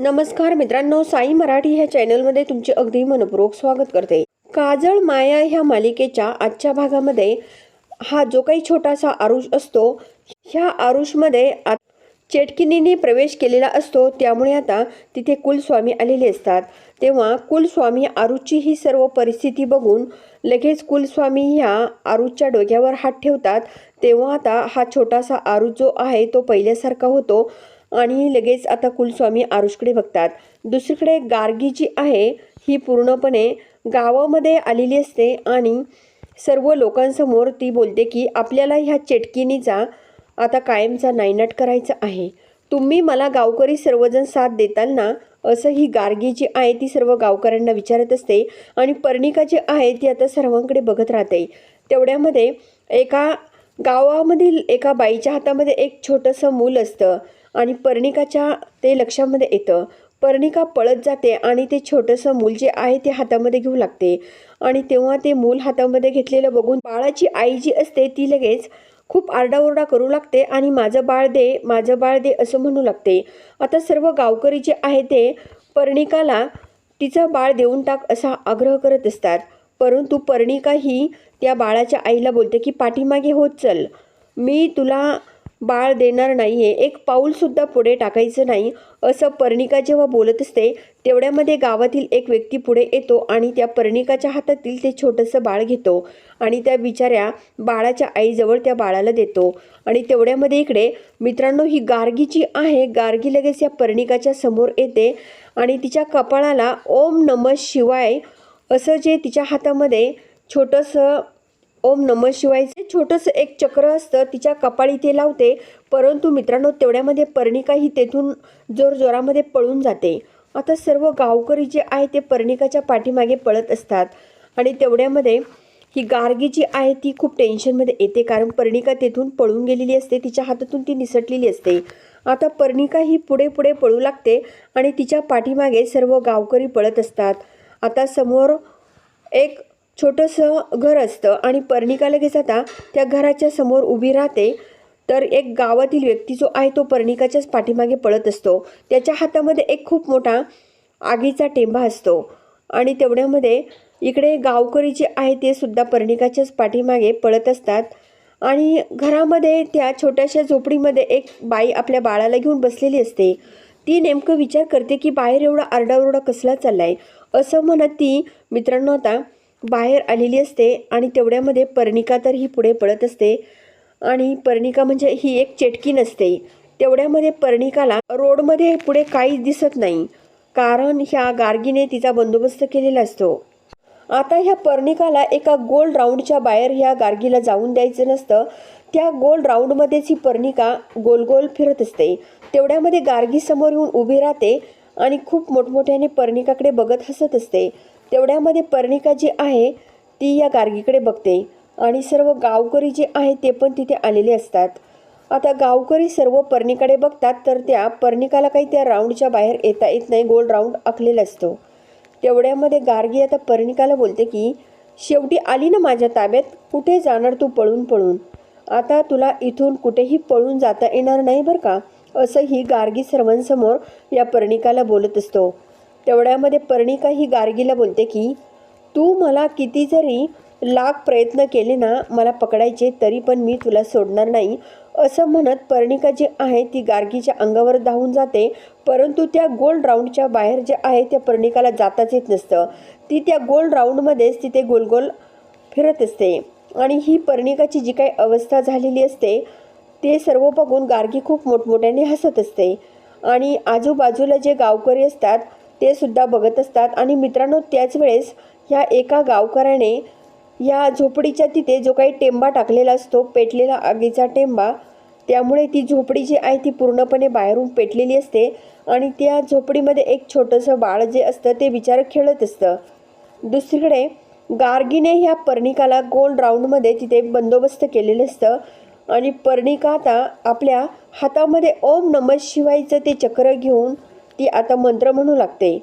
नमस्कार मित्रांनो साई मराठी ह्या चॅनलमध्ये तुमचे अगदी मनपूर्वक स्वागत करते. काजळ माया ह्या मालिकेच्या आजच्या भागामध्ये हा जो काही छोटासा आरुष असतो ह्या आरुषमध्ये आ- चेटकिनीने प्रवेश केलेला असतो. त्यामुळे आता तिथे कुलस्वामी आलेले असतात. तेव्हा कुलस्वामी आरुची ही सर्व परिस्थिती बघून लगेच कुलस्वामी ह्या आरुच्या डोक्यावर हात ठेवतात. तेव्हा आता हा छोटासा आरुष जो आहे तो पहिल्यासारखा होतो. आणि लगेच आता कुलस्वामी आरुषकडे बघतात. दुसरीकडे गार्गी जी आहे ही पूर्णपणे गावामध्ये आलेली असते आणि सर्व लोकांसमोर ती बोलते की आपल्याला ह्या चेटकिनीचा आता कायमचा नायनाट करायचा आहे. तुम्ही मला गावकरी सर्वजण साथ देताल ना? असं ही गार्गी जी आहे ती सर्व गावकऱ्यांना विचारत असते. आणि पर्णिका जी आहे ती आता सर्वांकडे बघत राहते. तेवढ्यामध्ये एका गावामधील एका बाईच्या हातामध्ये एक छोटंसं मूल असतं. आणि पर्णिकाच्या ते लक्षामध्ये येतं पर्णिका पळत जाते आणि ते छोटंसं मूल जे आहे ते हातामध्ये घेऊ लागते. आणि तेव्हा ते मूल हातामध्ये घेतलेलं बघून बाळाची आई जी असते ती लगेच खूप आरडाओरडा करू लागते आणि माझं बाळ दे माझं बाळ दे असं म्हणू लागते. आता सर्व गावकरी जे आहे ते पर्णिकाला तिचं बाळ देऊन टाक असा आग्रह करत असतात. परंतु पर्णिका ही त्या बाळाच्या आईला बोलते की पाठीमागे होत चल. मी तुला बाळ देणार नाही आहे एक पाऊलसुद्धा पुढे टाकायचं नाही असं पर्णिका जेव्हा बोलत असते तेवढ्यामध्ये गावातील एक व्यक्ती पुढे येतो आणि त्या पर्णिकाच्या हातातील ते छोटंसं बाळ घेतो आणि त्या बिचाऱ्या बाळाच्या आईजवळ त्या बाळाला देतो. आणि तेवढ्यामध्ये इकडे मित्रांनो ही गार्गी जी आहे गार्गी लगेच या पर्णिकाच्या समोर येते आणि तिच्या कपाळाला ओम नम शिवाय असं जे तिच्या हातामध्ये छोटंसं ओम नम शिवायचे. छोटंसं एक चक्र असतं तिच्या कपाळी ते लावते. परंतु मित्रांनो तेवढ्यामध्ये पर्णिका ही तेथून जोरजोरामध्ये पळून जाते. आता सर्व गावकरी जे आहे ते पर्णिकाच्या पाठीमागे पळत असतात. आणि तेवढ्यामध्ये ही गार्गी जी आहे ती खूप टेन्शनमध्ये येते. कारण पर्णिका तेथून पळून गेलेली असते. तिच्या हातातून ती निसटलेली असते. आता पर्णिका ही पुढे पुढे पळू लागते आणि तिच्या पाठीमागे सर्व गावकरी पळत असतात. आता समोर एक छोटंसं घर असतं आणि पर्णिका लगेच आता त्या घराच्या समोर उभी राहते. तर एक गावातील व्यक्ती जो आहे तो पर्णिकाच्याच पाठीमागे पळत असतो. त्याच्या हातामध्ये एक खूप मोठा आगीचा टेंबा असतो. आणि तेवढ्यामध्ये इकडे गावकरी जे आहे ते सुद्धा पर्णिकाच्याच पाठीमागे पळत असतात. आणि घरामध्ये त्या छोट्याशा झोपडीमध्ये एक बाई आपल्या बाळाला घेऊन बसलेली असते. ती नेमकं विचार करते की बाहेर एवढा आरडाओरडा कसला चाललाय? असं म्हणत ती मित्रांनो आता बाहेर आलेली असते आणि तेवढ्यामध्ये पर्णिका तर ही पुढे पळत असते. आणि पर्णिका म्हणजे ही एक चेटकी नसते. तेवढ्यामध्ये पर्णिकाला रोडमध्ये पुढे काहीच दिसत नाही. कारण ह्या गार्गीने तिचा बंदोबस्त केलेला असतो. आता ह्या पर्णिकाला एका गोल राऊंडच्या बाहेर ह्या गार्गीला जाऊन द्यायचं नसतं. त्या गोल राऊंडमध्येच ही पर्णिका गोल गोल फिरत असते. तेवढ्यामध्ये गार्गी समोर येऊन उभी राहते आणि खूप मोठमोठ्याने पर्णिकाकडे बघत हसत असते. तेवढ्यामध्ये पर्णिका जी आहे ती या गार्गीकडे बघते आणि सर्व गावकरी जे आहे ते पण तिथे आलेले असतात. आता गावकरी सर्व पर्णिकडे बघतात तर त्या पर्णिकाला काही त्या राऊंडच्या बाहेर येता येत नाही गोल राऊंड आखलेला असतो. तेवढ्यामध्ये गार्गी आता पर्णिकाला बोलते की शेवटी आली ना माझ्या ताब्यात? कुठे जाणार तू पळून पळून? आता तुला इथून कुठेही पळून जाता येणार नाही बरं का? असं ही गार्गी सर्वांसमोर या पर्णिकाला बोलत असतो. तेवढ्यामध्ये पर्णिका ही गार्गीला बोलते की तू मला किती जरी लाख प्रयत्न केले ना मला पकडायचे तरी पण मी तुला सोडणार नाही. असं म्हणत पर्णिका जी आहे ती गार्गीच्या अंगावर धावून जाते परंतु त्या गोल राऊंडच्या बाहेर जे आहे त्या पर्णिकाला जाताच येत नसतं. ती त्या गोल राऊंडमध्येच तिथे गोल गोल फिरत असते आणि ही पर्णिकाची जी काही अवस्था झालेली असते ते सर्व बघून गार्गी खूप मोठमोठ्याने हसत असते. आणि आजूबाजूला जे गावकरी असतात ते सुद्धा बघत असतात. आणि मित्रांनो त्याच वेळेस ह्या एका गावकऱ्याने या झोपडीच्या तिथे जो काही टेंबा टाकलेला असतो पेटलेला आगीचा टेंबा त्यामुळे ती झोपडी जी आहे ती पूर्णपणे बाहेरून पेटलेली असते. आणि त्या झोपडीमध्ये एक छोटंसं बाळ जे असतं ते विचार खेळत असतं. दुसरीकडे गार्गीने ह्या पर्णिकाला गोल राऊंडमध्ये तिथे बंदोबस्त केलेलं असतं. आणि पर्णिका आता आपल्या हातामध्ये ओम नमः शिवायचं ते चक्र घेऊन ती आता मंत्र म्हणू लागते.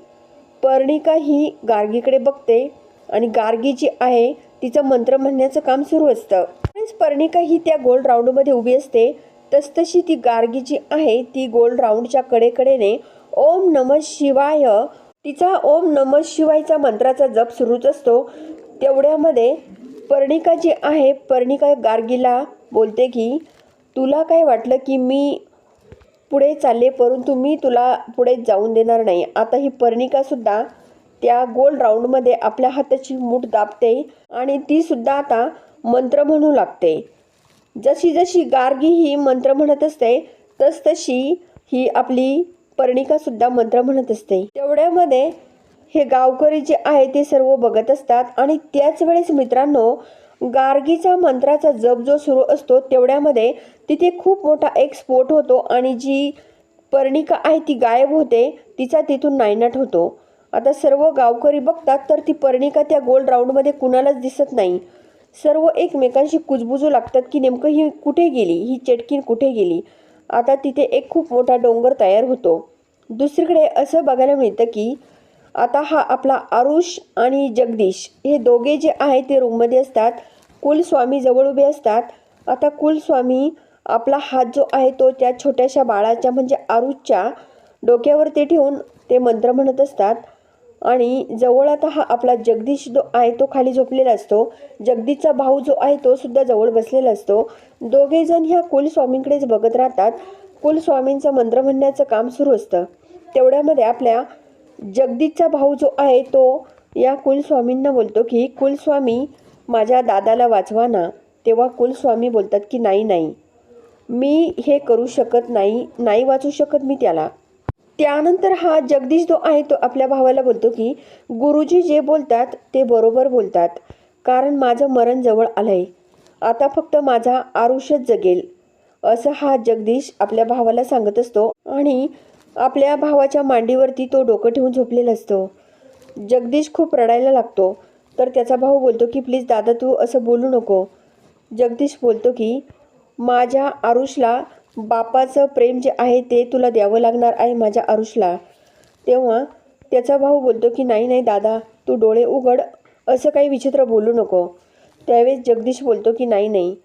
पर्णिका ही गार्गीकडे बघते आणि गार्गी जी आहे तिचं मंत्र म्हणण्याचं काम सुरू असतं. पर्णिका ही त्या गोल राऊंडमध्ये उभी असते. तसतशी ती गार्गी जी आहे ती गोल राऊंडच्या कडेकडेने ओम नम शिवाय तिचा ओम नम शिवायचा मंत्राचा जप सुरूच असतो. तेवढ्यामध्ये पर्णिका जी आहे पर्णिका गार्गीला बोलते की तुला काय वाटलं की मी पुढे चालले परंतु मी तुला पुढे जाऊन देणार नाही. आता ही पर्णिकासुद्धा त्या गोल राऊंडमध्ये आपल्या हाताची मूठ दाबते आणि तीसुद्धा आता मंत्र म्हणू लागते. जशी जशी गार्गी ही मंत्र म्हणत असते तस तशी ही आपली पर्णिकासुद्धा मंत्र म्हणत असते. तेवढ्यामध्ये हे गावकरी जे आहे ते सर्व बघत असतात आणि त्याच वेळेस मित्रांनो गार्गीचा मंत्राचा जप जो सुरू असतो तेवढ्यामध्ये तिथे खूप मोठा एक स्फोट होतो आणि जी पर्णिका आहे ती गायब होते तिचा तिथून नायनाट होतो. आता सर्व गावकरी बघतात तर ती पर्णिका त्या गोल राऊंडमध्ये कुणालाच दिसत नाही. सर्व एकमेकांशी कुजबुजू लागतात की नेमकं ही कुठे गेली? ही चेटकीन कुठे गेली? आता तिथे एक खूप मोठा डोंगर तयार होतो. दुसरीकडे असं बघायला मिळतं की आता हा आपला आरुष आणि जगदीश हे दोघे जे आहे ते रूममध्ये असतात. कुलस्वामी जवळ उभे असतात. आता कुलस्वामी आपला हात जो आहे तो त्या छोट्याशा बाळाच्या म्हणजे आरुषच्या डोक्यावरती ठेवून ते मंत्र म्हणत असतात. आणि जवळ आता हा आपला जगदीश जो आहे तो खाली झोपलेला असतो. जगदीशचा भाऊ जो आहे तो सुद्धा जवळ बसलेला असतो. दोघेजण ह्या कुलस्वामींकडेच बघत राहतात. कुलस्वामींचं मंत्र म्हणण्याचं काम सुरू असतं. तेवढ्यामध्ये आपल्या जगदीशचा भाऊ जो आहे तो या कुलस्वामींना बोलतो की कुलस्वामी माझ्या दादाला वाचवा ना. तेव्हा कुलस्वामी बोलतात की नाही नाही. मी हे करू शकत नाही नाही वाचू शकत मी त्याला. त्यानंतर हा जगदीश जो आहे तो आपल्या भावाला बोलतो की गुरुजी जे बोलतात ते बरोबर बोलतात. कारण माझं मरण जवळ आलंय. आता फक्त माझा आरुष्यच जगेल. असं हा जगदीश आपल्या भावाला सांगत असतो आणि आपल्या भावाच्या मांडीवरती तो डोकं ठेवून झोपलेला असतो. जगदीश खूप रडायला लागतो. तर त्याचा भाऊ बोलतो की प्लीज दादा तू असं बोलू नको. जगदीश बोलतो की माझ्या आरुषला बापाचं प्रेम जे आहे ते तुला द्यावं लागणार आहे माझ्या आरुषला. तेव्हा त्याचा भाऊ बोलतो की नाही नाही दादा तू डोळे उघड असं काही विचित्र बोलू नको. त्यावेळेस जगदीश बोलतो की नाही नाही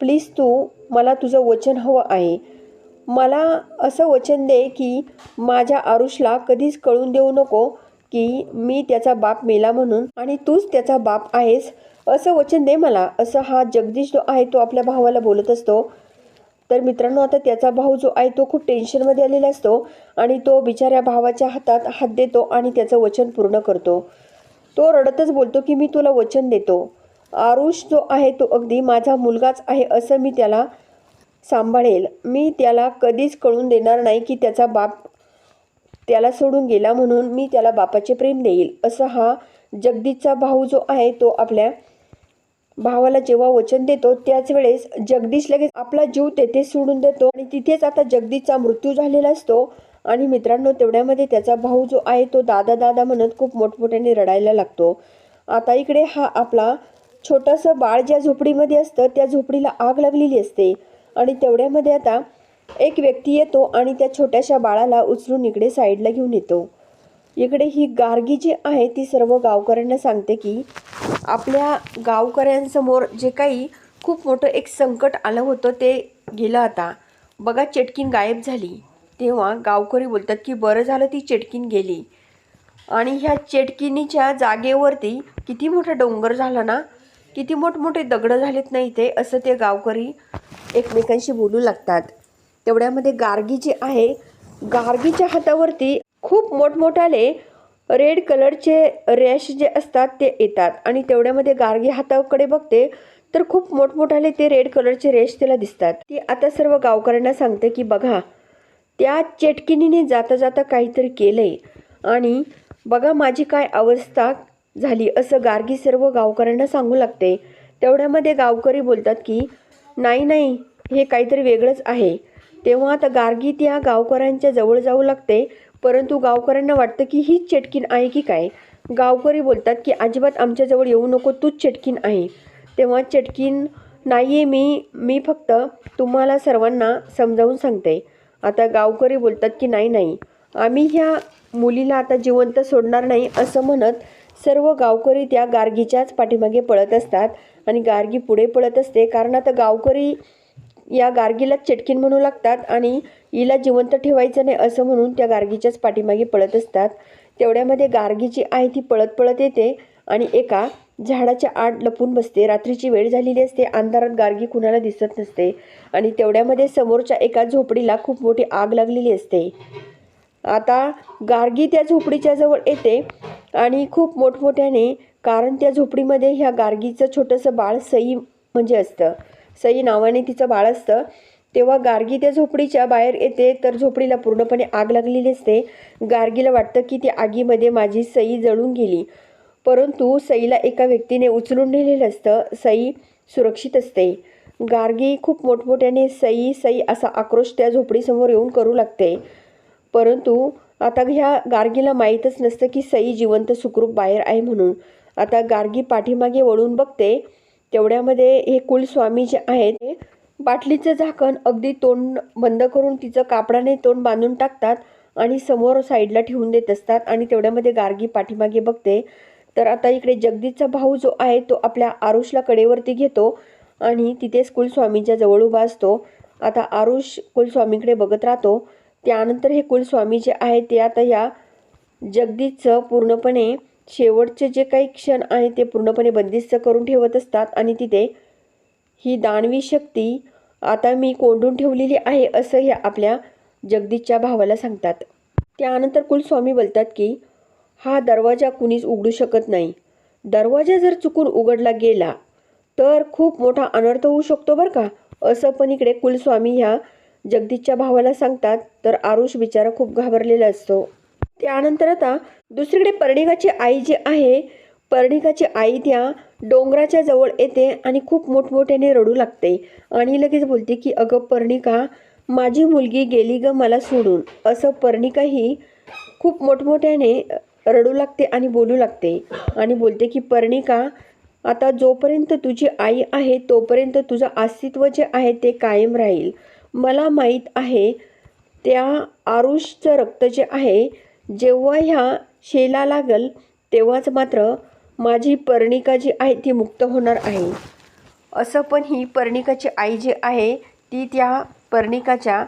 प्लीज तू मला तुझं वचन हवं आहे. मला असं वचन दे की माझ्या आरुषला कधीच कळून देऊ नको की मी त्याचा बाप मेला म्हणून आणि तूच त्याचा बाप आहेस असं वचन दे मला. असं हा जगदीश जो आहे तो आपल्या भावाला बोलत असतो. तर मित्रांनो आता त्याचा भाऊ जो आहे तो खूप टेन्शनमध्ये आलेला असतो आणि तो बिचाऱ्या भावाच्या हातात हात देतो आणि त्याचं वचन पूर्ण करतो. तो रडतच बोलतो की मी तुला वचन देतो. आरुष जो आहे तो अगदी माझा मुलगाच आहे असं मी त्याला सांभाळेल. मी त्याला कधीच कळून देणार नाही की त्याचा बाप त्याला सोडून गेला म्हणून मी त्याला बापाचे प्रेम देईल. असं हा जगदीशचा भाऊ जो आहे तो आपल्या भावाला जेव्हा वचन देतो त्याच वेळेस जगदीश लगेच आपला जीव तेथे सोडून देतो आणि तिथेच आता जगदीशचा मृत्यू झालेला असतो. आणि मित्रांनो तेवढ्यामध्ये त्याचा भाऊ जो आहे तो दादा दादा म्हणत खूप मोठमोठ्याने रडायला लागतो. आता इकडे हा आपला छोटंसं बाळ ज्या झोपडीमध्ये असतं त्या झोपडीला आग लागलेली असते. आणि तेवढ्यामध्ये आता एक व्यक्ती येतो आणि त्या छोट्याशा बाळाला उचलून इकडे साईडला घेऊन येतो. इकडे ही गार्गी जी आहे ती सर्व गावकऱ्यांना सांगते की आपल्या गावकऱ्यांसमोर जे काही खूप मोठं एक संकट आलं होतं ते गेलं आता. बघा चेटकीन गायब झाली. तेव्हा गावकरी बोलतात की बरं झालं ती चेटकीन गेली. आणि ह्या चेटकिनीच्या जागेवरती किती मोठा डोंगर झाला ना? किती मोठमोठे दगडं झालेत नाही ते असं ते गावकरी एकमेकांशी बोलू लागतात. तेवढ्यामध्ये गार्गी जी आहे गार्गीच्या हातावरती खूप मोठमोठाले रेड कलरचे रॅश जे असतात ते येतात. आणि तेवढ्यामध्ये गार्गी हाताकडे बघते तर खूप मोठमोठाले ते रेड कलरचे रेश तिला दिसतात. ती आता सर्व गावकऱ्यांना सांगते की बघा त्या चेटकिनीने जाता जाता काहीतरी केलंय. आणि बघा माझी काय अवस्था झाली असं गार्गी सर्व गावकऱ्यांना सांगू लागते. तेवढ्यामध्ये गावकरी बोलतात की नाही नाही हे काहीतरी वेगळंच आहे. तेव्हा आता गार्गी त्या गावकऱ्यांच्या जवळ जाऊ लागते. परंतु गावकऱ्यांना वाटतं की हीच चेटकीन आहे की काय? गावकरी बोलतात की अजिबात आमच्याजवळ येऊ नको तूच चेटकीन आहे. तेव्हा चेटकीन नाही आहे मी मी फक्त तुम्हाला सर्वांना समजावून सांगते. आता गावकरी बोलतात की नाही नाही आम्ही ह्या मुलीला आता जिवंत सोडणार नाही असं म्हणत सर्व गावकरी त्या गार्गीच्याच पाठीमागे पळत असतात आणि गार्गी पुढे पळत असते. कारण आता गावकरी या गार्गीला चटकीन म्हणू लागतात आणि हिला जिवंत ठेवायचं नाही असं म्हणून त्या गार्गीच्याच पाठीमागे पळत असतात. तेवढ्यामध्ये गार्गी जी आहे ती पळत पळत येते आणि एका झाडाच्या आड लपून बसते. रात्रीची वेळ झालेली असते. अंधारात गार्गी कुणाला दिसत नसते. आणि तेवढ्यामध्ये समोरच्या एका झोपडीला खूप मोठी आग लागलेली असते. आता गार्गी त्या झोपडीच्या जवळ येते आणि खूप मोठमोठ्याने कारण त्या झोपडीमध्ये ह्या गार्गीचं छोटंसं बाळ सई म्हणजे असतं. सई नावाने तिचं बाळ असतं. तेव्हा गार्गी त्या झोपडीच्या बाहेर येते तर झोपडीला पूर्णपणे आग लागलेली असते. गार्गीला वाटतं की ती आगीमध्ये माझी सई जळून गेली. परंतु सईला एका व्यक्तीने उचलून नेलेलं असतं. सई सुरक्षित असते. गार्गी खूप मोठमोठ्याने सई सई असा आक्रोश त्या झोपडीसमोर येऊन करू लागते. परंतु आता ह्या गार्गीला माहीतच नसतं की सई जिवंत सुखरूप बाहेर आहे म्हणून. आता गार्गी पाठीमागे वळून बघते. तेवढ्यामध्ये हे कुलस्वामी जे आहेत ते बाटलीचं झाकण अगदी तोंड बंद करून तिचं कापडाने तोंड बांधून टाकतात आणि समोर साईडला ठेवून देत असतात आणि तेवढ्यामध्ये गार्गी पाठीमागे बघते. तर आता इकडे जगदीशचा भाऊ जो आहे तो आपल्या आरुषला कडेवरती घेतो आणि तिथेच कुलस्वामीच्या जवळ उभा असतो. आता आरुष कुलस्वामीकडे बघत राहतो. त्यानंतर हे कुलस्वामी जे आहे ते आता या जगदीशचं पूर्णपणे शेवटचे जे काही क्षण आहे ते पूर्णपणे बंदिस्त करून ठेवत असतात आणि तिथे ही दानवी शक्ती आता मी कोंडून ठेवलेली आहे असं हे आपल्या जगदीशच्या भावाला सांगतात. त्यानंतर कुलस्वामी बोलतात की हा दरवाजा कुणीच उघडू शकत नाही. दरवाजा जर चुकून उघडला गेला तर खूप मोठा अनर्थ होऊ शकतो बरं का? असं पण इकडे कुलस्वामी ह्या जगदीशच्या भावाला सांगतात. तर आरुष बिचारा खूप घाबरलेला असतो. त्यानंतर आता दुसरीकडे पर्णिकाची आई जी आहे पर्णिकाची आई त्या डोंगराच्या जवळ येते आणि खूप मोठमोठ्याने रडू लागते. आणि लगेच बोलते की अगं पर्णिका माझी मुलगी गेली ग मला सोडून. असं पर्णिका ही खूप मोठमोठ्याने रडू लागते आणि बोलू लागते. आणि बोलते की पर्णिका आता जोपर्यंत तुझी आई आहे तोपर्यंत तुझं अस्तित्व जे आहे ते कायम राहील. मला माहीत आहे त्या आरुषचं रक्त जे आहे जेव्हा ह्या शेला लागल तेव्हाच मात्र माझी पर्णिका जी आहे ती मुक्त होणार आहे. असं पण ही पर्णिकाची आई जी आहे ती त्या पर्णिकाच्या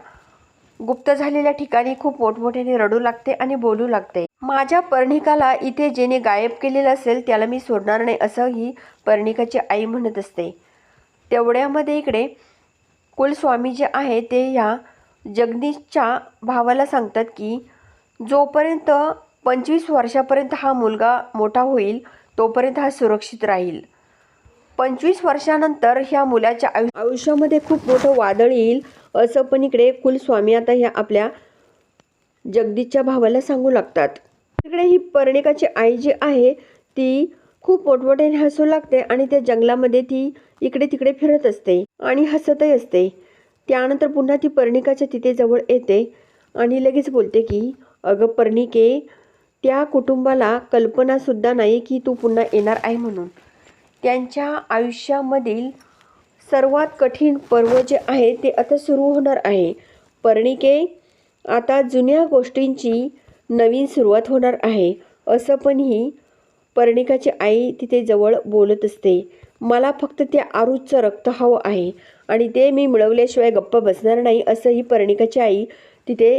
गुप्त झालेल्या ठिकाणी खूप मोठमोठ्याने रडू लागते आणि बोलू लागते. माझ्या पर्णिकाला इथे जेने गायब केलेलं असेल त्याला मी सोडणार नाही असं ही पर्णिकाची आई म्हणत असते. तेवढ्यामध्ये इकडे कुलस्वामी जे आहे ते ह्या जगदीशच्या भावाला सांगतात की जोपर्यंत पंचवीस वर्षापर्यंत हा मुलगा मोठा होईल तोपर्यंत हा सुरक्षित राहील. पंचवीस वर्षानंतर ह्या मुलाच्या आयु आयुष्यामध्ये खूप मोठं वादळ येईल असं पण इकडे कुलस्वामी आता ह्या आपल्या जगदीशच्या भावाला सांगू लागतात. तिकडे ही पर्णिकाची आई जी आहे ती खूप मोठमोठ्याने हसू लागते आणि त्या जंगलामध्ये ती इकडे तिकडे फिरत असते आणि हसतही असते. त्यानंतर पुन्हा ती पर्णिकाच्या तिथे जवळ येते आणि लगेच बोलते की अगं पर्णिके त्या कुटुंबाला कल्पनासुद्धा नाही की तू पुन्हा येणार आहे म्हणून. त्यांच्या आयुष्यामधील सर्वात कठीण पर्व जे आहे ते आता सुरू होणार आहे. पर्णिके आता जुन्या गोष्टींची नवीन सुरुवात होणार आहे. असं पण ही पर्णिकाची आई तिथे जवळ बोलत असते. मला फक्त त्या आरूचं रक्त हवं आहे आणि ते मी मिळवल्याशिवाय गप्प बसणार नाही असंही पर्णिकाची आई तिथे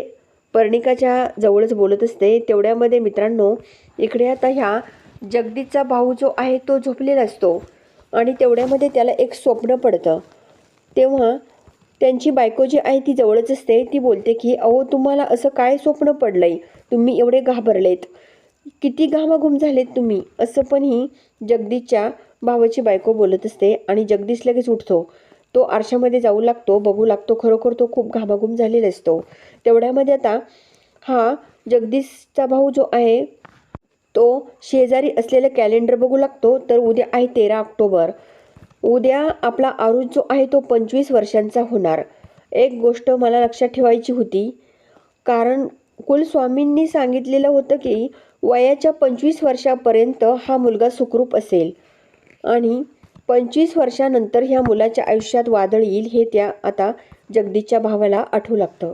पर्णिकाच्या जवळच बोलत असते तेवढ्यामध्ये मित्रांनो इकडे आता ह्या जगदीशचा भाऊ जो आहे तो झोपलेला असतो आणि तेवढ्यामध्ये त्याला एक स्वप्न पडतं. तेव्हा त्यांची बायको जी आहे ती जवळच असते ती बोलते की अहो तुम्हाला असं काय स्वप्न पडलं आहे तुम्ही एवढे घाबरलेत. किती घामाघूम झालेत तुम्ही? असं पण ही जगदीशच्या भावाची बायको बोलत असते आणि जगदीश लगेच उठतो. तो आरशामध्ये जाऊ लागतो बघू लागतो. खरोखर तो खूप घामाघूम झालेला असतो. तेवढ्यामध्ये आता हा जगदीशचा भाऊ जो आहे तो शेजारी असलेलं कॅलेंडर बघू लागतो. तर उद्या आहे तेरा ऑक्टोबर. उद्या आपला आरुष जो आहे तो पंचवीस वर्षांचा होणार. एक गोष्ट मला लक्षात ठेवायची होती. कारण कुलस्वामींनी सांगितलेलं होतं की वयाच्या पंचवीस वर्षापर्यंत हा मुलगा सुखरूप असेल. आणि पंचवीस वर्षानंतर ह्या मुलाच्या आयुष्यात वादळ येईल हे त्या आता जगदीच्या भावाला आठवू लागतं.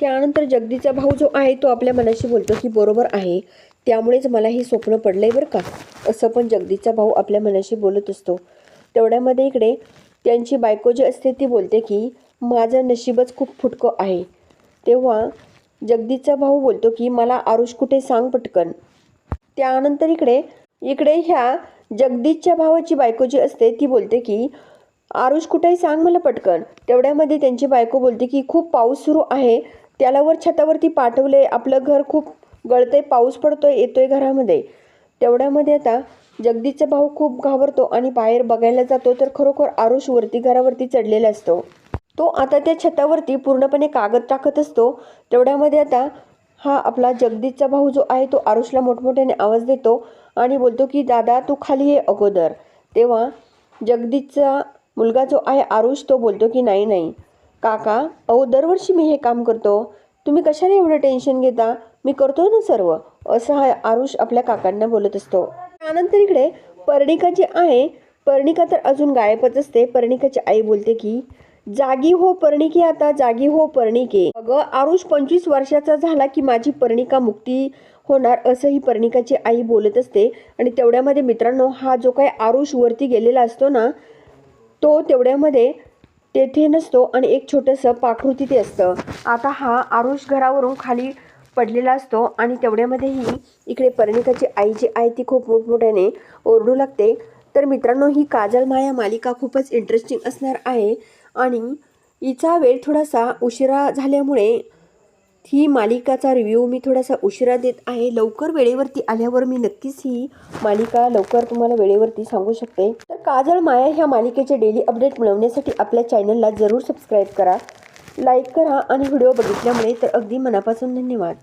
त्यानंतर जगदीचा भाऊ जो आहे तो आपल्या मनाशी बोलतो की बरोबर आहे त्यामुळेच मला हे स्वप्न पडलं आहे बरं का? असं पण जगदीचा भाऊ आपल्या मनाशी बोलत असतो. तेवढ्यामध्ये इकडे त्यांची बायको जी असते ती बोलते की माझं नशीबच खूप फुटकं आहे. तेव्हा जगदीचा भाऊ बोलतो की मला आरुष कुठे सांग पटकन. त्यानंतर इकडे इकडे ह्या जगदीशच्या भावाची बायको जी असते ती बोलते की आरुष कुठेही सांग मला पटकन. तेवढ्यामध्ये त्यांची बायको बोलते की खूप पाऊस सुरू आहे. त्याला वर छतावरती पाठवले आपलं घर खूप गळतंय पाऊस पडतोय येतोय घरामध्ये. तेवढ्यामध्ये आता जगदीशचा भाऊ खूप घाबरतो आणि बाहेर बघायला जातो तर खरोखर आरुष वरती घरावरती चढलेला असतो. तो आता त्या छतावरती पूर्णपणे कागद टाकत असतो. तेवढ्यामध्ये आता हा आपला जगदीशचा भाऊ जो आहे तो आरुषला मोठमोठ्याने आवाज देतो. आणि बोलतो की दादा तू खाली ये अगोदर. तेव्हा जगदीशचा मुलगा जो आहे आरुष तो बोलतो की नाही नाही. काका अहो दरवर्षी मी हे काम करतो. तुम्ही कशाला एवढं टेन्शन घेता? मी करतो ना सर्व. असं हा आरुष आपल्या काकांना बोलत असतो. त्यानंतर इकडे पर्णिका जी आहे पर्णिका तर अजून गायबच असते. पर्णिकाची आई बोलते की जागी हो पर्णिके आता जागी हो पर्णिके. अगं आरुष पंचवीस वर्षाचा झाला की माझी पर्णिका मुक्ती होणार असंही पर्णिकाची आई बोलत असते. आणि तेवढ्यामध्ये मित्रांनो हा जो काही आरुष वरती गेलेला असतो ना तो तेवढ्यामध्ये तेथे नसतो आणि एक छोटंसं पाखरू तिथे असतं. आता हा आरुष घरावरून खाली पडलेला असतो आणि तेवढ्यामध्येही इकडे पर्णिकाची आई जी आहे ती खूप मोठमोठ्याने ओरडू लागते. तर मित्रांनो ही काजल माया मालिका खूपच इंटरेस्टिंग असणार आहे. आणि हिचा वेळ थोडासा उशिरा झाल्यामुळे ही मालिकाचा रिव्ह्यू मी थोडासा उशिरा देत आहे. लवकर वेळेवरती आल्यावर मी नक्कीच ही मालिका लवकर तुम्हाला वेळेवरती सांगू शकते. तर काजळ माया ह्या मालिकेचे डेली अपडेट मिळवण्यासाठी आपल्या चॅनलला जरूर सबस्क्राईब करा. लाईक करा आणि व्हिडिओ बघितल्यामुळे तर अगदी मनापासून धन्यवाद.